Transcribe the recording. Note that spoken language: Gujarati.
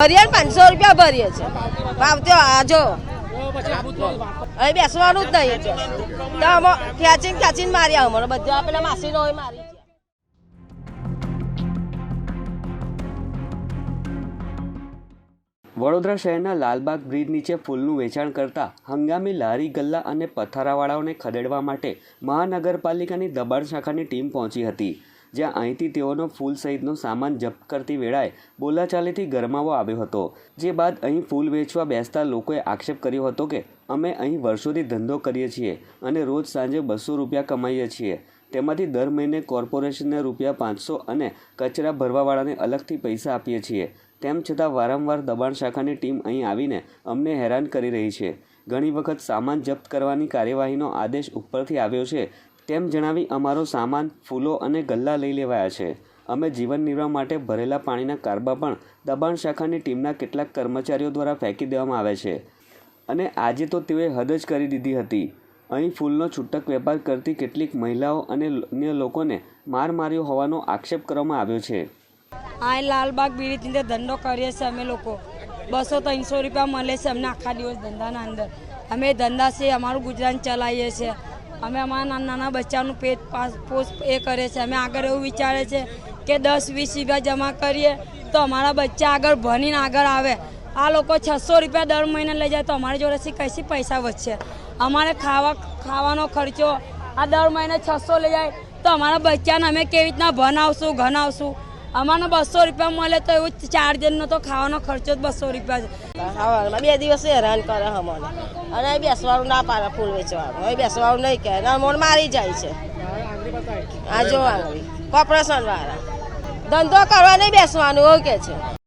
ભરીએ પાંચસો રૂપિયા ભરીએ છે ભાવતો આજો અહીં બેસવાનું જ નહીં તો ખેંચીને ખેંચીને માર્યા અમારે બધા પેલા માસીનો હોય મારી વડોદરા શહેરના લાલબાગ બ્રિજ નીચે ફૂલનું વેચાણ કરતા હંગામી લારી, ગલ્લા અને પથારાવાળાઓને ખદેડવા માટે મહાનગરપાલિકાની દબાણ શાખાની ટીમ પહોંચી હતી. જ્યાં અહીંથી તેઓનો ફૂલ સહિતનો સામાન જપ્ત કરતી વેળાએ બોલાચાલીથી ગરમાવો આવ્યો હતો. જે બાદ અહીં ફૂલ વેચવા બેસતા લોકોએ આક્ષેપ કર્યો હતો કે, અમે અહીં વર્ષોથી ધંધો કરીએ છીએ અને રોજ સાંજે બસો રૂપિયા કમાઈએ છીએ. તેમાંથી દર મહિને કોર્પોરેશનને રૂપિયા પાંચસો અને કચરા ભરવાવાળાને અલગથી પૈસા આપીએ છીએ. તેમ છતાં વારંવાર દબાણ શાખાની ટીમ અહીં આવીને અમને હેરાન કરી રહી છે. ઘણી વખત સામાન જપ્ત કરવાની કાર્યવાહીનો આદેશ ઉપરથી આવ્યો છે તેમ જણાવી અમારો સામાન, ફૂલો અને ગલ્લા લઈ લેવાયા છે. અમે જીવન નિર્વાહ માટે ભરેલા પાણીના કારબા પણ દબાણ શાખાની ટીમના કેટલાક કર્મચારીઓ દ્વારા ફેંકી દેવામાં આવે છે. અને આજે તો તેઓએ હદ જ કરી દીધી હતી. અહીં ફૂલનો છૂટક વેપાર કરતી કેટલીક મહિલાઓ અને અન્ય લોકોને માર માર્યો હોવાનો આક્ષેપ કરવામાં આવ્યો છે. આ લાલબાગ બીડી અંદર ધંધો કરીએ છીએ અમે લોકો. બસો ત્રણસો રૂપિયા મળે છે અમને આખા દિવસ ધંધાના અંદર. અમે ધંધા છે અમારું ગુજરાન ચલાવીએ છીએ. અમે અમારા નાના નાના બચ્ચાનું પેટ પાસ પોષ એ કરે છે. અમે આગળ એવું વિચારે છે કે દસ, વીસ રૂપિયા જમા કરીએ તો અમારા બચ્ચા આગળ ભણીને આગળ આવે. આ લોકો છસો રૂપિયા દર મહિને લઈ જાય તો અમારી જોડેથી કઈથી પૈસા વધશે? અમારે ખાવા, ખાવાનો ખર્ચો આ દર મહિને છસો લઈ જાય તો અમારા બચ્ચાને અમે કેવી રીતના ભણાવશું ઘણાવશું અમારે બસો રૂપિયા મળે તો એવું ચાર જણનો તો ખાવાનો ખર્ચો જ બસો રૂપિયા છે. બે દિવસ હેરાન કરે અમને. અને બેસવાનું ના પાડે ફૂલ વેચવાનું. હવે બેસવાનું નહીં કહે. અમને મારી જાય છે. આ જોવાનું. કોપરેશન વાળા. ધંધો કરવા નહીં બેસવાનું એવું કે છે.